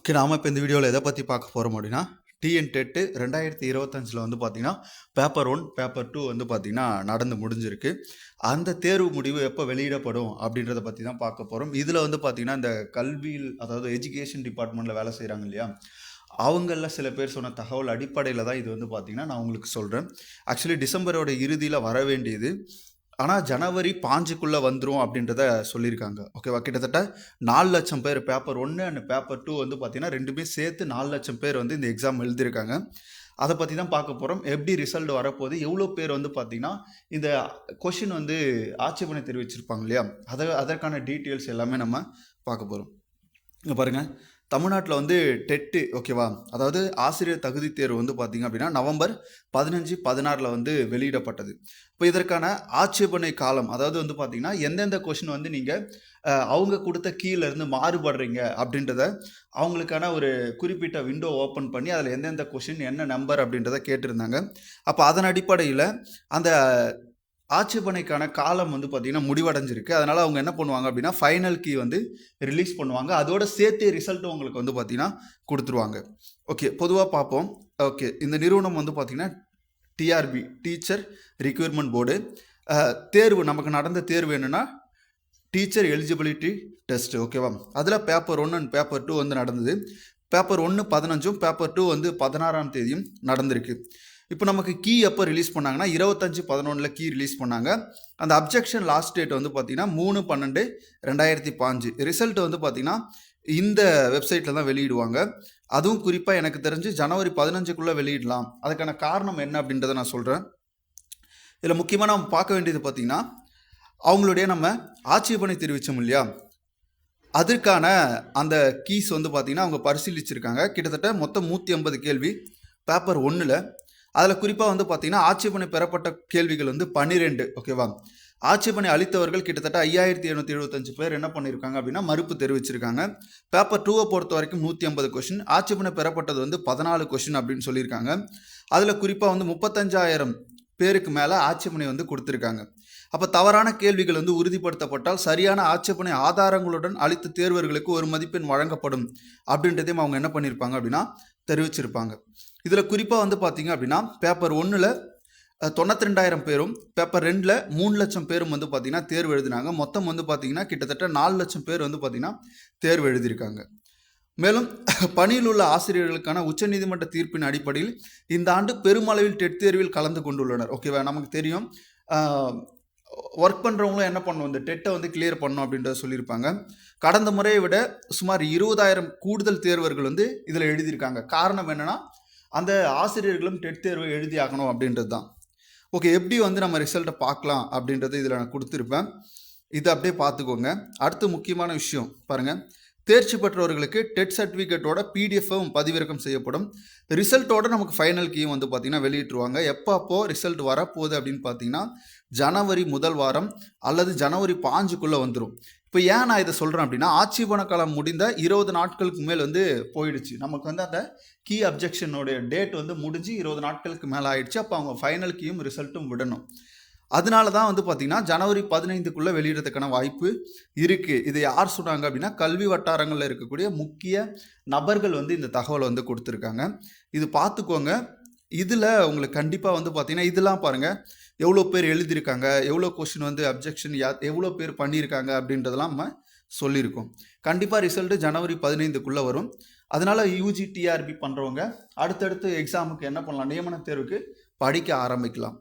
Okay நாம இப்போ இந்த வீடியோவில் எதை பற்றி பார்க்க போகிறோம் அப்படின்னா டிஎன் டெட்டு ரெண்டாயிரத்தி இருபத்தஞ்சில் வந்து பார்த்தீங்கன்னா பேப்பர் ஒன் பேப்பர் டூ வந்து பார்த்திங்கன்னா நடந்து முடிஞ்சிருக்கு. அந்த தேர்வு முடிவு எப்போ வெளியிடப்படும் அப்படின்றத பற்றி தான் பார்க்க போகிறோம் இதில் வந்து பார்த்திங்கன்னா இந்த கல்வியில் அதாவது எஜுகேஷன் டிபார்ட்மெண்ட்டில் வேலை செய்கிறாங்க இல்லையா? அவங்களில் சில பேர் சொன்ன தகவல் அடிப்படையில் தான் இது வந்து பார்த்திங்கன்னா நான் உங்களுக்கு சொல்கிறேன் ஆக்சுவலி டிசம்பரோட இறுதியில் வர வேண்டியது. ஆனால் ஜனவரி பாஞ்சுக்குள்ளே வந்துடும் அப்படின்றத சொல்லியிருக்காங்க. ஓகேவா கிட்டத்தட்ட நாலு லட்சம் பேர் பேப்பர் ஒன்று அண்ட் பேப்பர் டூ வந்து பார்த்தீங்கன்னா ரெண்டுமே சேர்த்து நாலு லட்சம் பேர் வந்து இந்த எக்ஸாம் எழுதியிருக்காங்க. அதை பற்றி தான் பார்க்க போகிறோம் எப்படி ரிசல்ட் வரப்போகுது? எவ்வளோ பேர் வந்து பார்த்திங்கன்னா இந்த கொஷின் வந்து ஆட்சேபனை தெரிவிச்சிருப்பாங்க இல்லையா? அதை அதற்கான டீட்டெயில்ஸ் எல்லாமே நம்ம பார்க்க போகிறோம் இங்கே பாருங்கள் தமிழ்நாட்டில் வந்து டெட்டு ஓகேவா அதாவது ஆசிரியர் தகுதி தேர்வு வந்து பார்த்தீங்க அப்படின்னா நவம்பர் பதினஞ்சு பதினாறில் வந்து வெளியிடப்பட்டது. இப்போ இதற்கான ஆட்சேபனை காலம் அதாவது வந்து பார்த்தீங்கன்னா எந்தெந்த கொஷின் வந்து நீங்கள் அவங்க கொடுத்த கீழேருந்து மாறுபடுறீங்க அப்படின்றத அவங்களுக்கான ஒரு குறிப்பிட்ட விண்டோ ஓப்பன் பண்ணி அதில் எந்தெந்த கொஷின் என்ன நம்பர் அப்படின்றத கேட்டிருந்தாங்க. அப்போ அதன் அடிப்படையில் அந்த ஆட்சேபனைக்கான காலம் வந்து பார்த்திங்கன்னா முடிவடைஞ்சிருக்கு. அதனால் அவங்க என்ன பண்ணுவாங்க அப்படின்னா ஃபைனல் கீ வந்து ரிலீஸ் பண்ணுவாங்க. அதோட சேர்த்து ரிசல்ட்டும் உங்களுக்கு வந்து பார்த்திங்கன்னா கொடுத்துருவாங்க. ஓகே பொதுவாக பார்ப்போம். ஓகே இந்த நிறுவனம் வந்து பார்த்திங்கன்னா டிஆர்பி டீச்சர் ரிக்யூர்மெண்ட் போர்டு தேர்வு நமக்கு நடந்த தேர்வு என்னென்னா டீச்சர் எலிஜிபிலிட்டி டெஸ்ட் ஓகேவா அதில் paper one and paper two வந்து நடந்தது. பேப்பர் ஒன்று பதினஞ்சும் பேப்பர் டூ வந்து பதினாறாம் தேதியும் நடந்திருக்கு. இப்போ நமக்கு கீ எப்போ ரிலீஸ் பண்ணாங்கன்னா இருபத்தஞ்சு பதினொன்றில் கீ ரிலீஸ் பண்ணாங்க. அந்த அப்ஜெக்ஷன் லாஸ்ட் டேட் வந்து பார்த்தீங்கன்னா மூணு பன்னெண்டு ரெண்டாயிரத்தி பாஞ்சு. ரிசல்ட் வந்து பார்த்தீங்கன்னா இந்த வெப்சைட்டில் தான் வெளியிடுவாங்க. அதுவும் குறிப்பாக எனக்கு தெரிஞ்சு ஜனவரி பதினஞ்சுக்குள்ளே வெளியிடலாம். அதுக்கான காரணம் என்ன அப்படின்றத நான் சொல்கிறேன் இதில் முக்கியமாக நம்ம பார்க்க வேண்டியது பார்த்திங்கன்னா அவங்களுடைய நம்ம ஆட்சேபனை தெரிவித்தோம் இல்லையா? அதற்கான அந்த கீஸ் வந்து பார்த்திங்கன்னா அவங்க பரிசீலிச்சிருக்காங்க. கிட்டத்தட்ட மொத்தம் நூற்றி ஐம்பது கேள்வி. பேப்பர் ஒன்றில் அதில் குறிப்பாக வந்து பார்த்தீங்கன்னா ஆட்சேபனை பெறப்பட்ட கேள்விகள் வந்து பன்னிரெண்டு ஓகேவா? ஆட்சேபனை அளித்தவர்கள் கிட்டத்தட்ட ஐயாயிரத்தி எழுநூற்றி எழுபத்தஞ்சு பேர் என்ன பண்ணியிருக்காங்க அப்படின்னா மறுப்பு தெரிவிச்சிருக்காங்க. பேப்பர் டூவை பொறுத்த வரைக்கும் நூற்றி ஐம்பது கொஷின் ஆட்சேபனை பெறப்பட்டது வந்து பதினாலு கொஷின் அப்படின்னு சொல்லியிருக்காங்க. அதில் குறிப்பாக வந்து முப்பத்தஞ்சாயிரம் பேருக்கு மேலே ஆட்சேபனை வந்து கொடுத்துருக்காங்க. அப்போ தவறான கேள்விகள் வந்து உறுதிப்படுத்தப்பட்டால் சரியான ஆட்சேபனை ஆதாரங்களுடன் அளித்த தேர்வர்களுக்கு ஒரு மதிப்பெண் வழங்கப்படும் அப்படின்றதையும் அவங்க என்ன பண்ணியிருப்பாங்க அப்படின்னா தெரிவிச்சிருப்பாங்க. இதில் குறிப்பாக வந்து பார்த்தீங்க அப்படின்னா பேப்பர் ஒன்றில் தொண்ணூற்றி ரெண்டாயிரம் பேரும் பேப்பர் ரெண்டில் மூணு லட்சம் பேரும் வந்து பார்த்தீங்கன்னா தேர்வு எழுதினாங்க. மொத்தம் வந்து பார்த்தீங்கன்னா கிட்டத்தட்ட நாலு லட்சம் பேர் வந்து பார்த்திங்கன்னா தேர்வு எழுதியிருக்காங்க. மேலும் பணியில் உள்ள ஆசிரியர்களுக்கான உச்சநீதிமன்ற தீர்ப்பின் அடிப்படையில் இந்த ஆண்டு பெருமளவில் டெட் தேர்வில் கலந்து கொண்டுள்ளனர். ஓகேவா நமக்கு தெரியும். ஒர்க் பண்ணுறவங்களும் என்ன பண்ணும்? இந்த டெட்டை வந்து கிளியர் பண்ணணும் அப்படின்றத சொல்லியிருப்பாங்க. கடந்த முறையை விட சுமார் இருபதாயிரம் கூடுதல் தேர்வர்கள் வந்து இதில் எழுதியிருக்காங்க. காரணம் என்னென்னா அந்த ஆசிரியர்களும் டெட் தேர்வை எழுதி ஆகணும் அப்படின்றது தான் ஓகே எப்படி வந்து நம்ம ரிசல்ட்டை பார்க்கலாம் அப்படின்றத இதில் நான் கொடுத்துருப்பேன். இதை அப்படியே பார்த்துக்கோங்க. அடுத்து முக்கியமான விஷயம் பாருங்கள் தேர்ச்சி பெற்றவர்களுக்கு டெட் சர்டிஃபிகேட்டோட பிடிஎஃப்பும் பதிவிறக்கம் செய்யப்படும். ரிசல்ட்டோட நமக்கு ஃபைனல் கீயும் வந்து பார்த்திங்கன்னா வெளியிட்டுருவாங்க. எப்போ அப்போது ரிசல்ட் வரப்போகுது அப்படின்னு பார்த்தீங்கன்னா ஜனவரி முதல் வாரம் அல்லது ஜனவரி பாஞ்சுக்குள்ளே வந்துடும் இப்போ ஏன் நான் இதை சொல்கிறேன் அப்படின்னா ஆட்சேபண காலம் முடிந்த இருபது நாட்களுக்கு மேல் வந்து போயிடுச்சு. நமக்கு வந்து அந்த கீ அப்ஜெக்ஷனுடைய டேட் வந்து முடிஞ்சு இருபது நாட்களுக்கு மேலே ஆயிடுச்சு. அப்போ அவங்க ஃபைனல் கீயும் ரிசல்ட்டும் விடணும். அதனால தான் வந்து பார்த்திங்கன்னா ஜனவரி பதினைந்துக்குள்ளே வெளியிடறதுக்கான வாய்ப்பு இருக்குது இதை யார் சொன்னாங்க அப்படின்னா கல்வி வட்டாரங்களில் இருக்கக்கூடிய முக்கிய நபர்கள் வந்து இந்த தகவலை வந்து கொடுத்துருக்காங்க. இது பார்த்துக்கோங்க. இதில் உங்களுக்கு கண்டிப்பாக வந்து பார்த்திங்கன்னா இதெல்லாம் பாருங்கள் எவ்வளோ பேர் எழுதியிருக்காங்க எவ்வளோ கொஷின் வந்து அப்ஜெக்ஷன் யா எவ்வளோ பேர் பண்ணியிருக்காங்க அப்படின்றதெல்லாம் நம்ம சொல்லியிருக்கோம். கண்டிப்பாக ரிசல்ட்டு ஜனவரி பதினைந்துக்குள்ளே வரும். அதனால் யூஜி டிஆர்பி பண்ணுறவங்க அடுத்தடுத்து எக்ஸாமுக்கு என்ன பண்ணலாம் நியமன தேர்வுக்கு படிக்க ஆரம்பிக்கலாம்.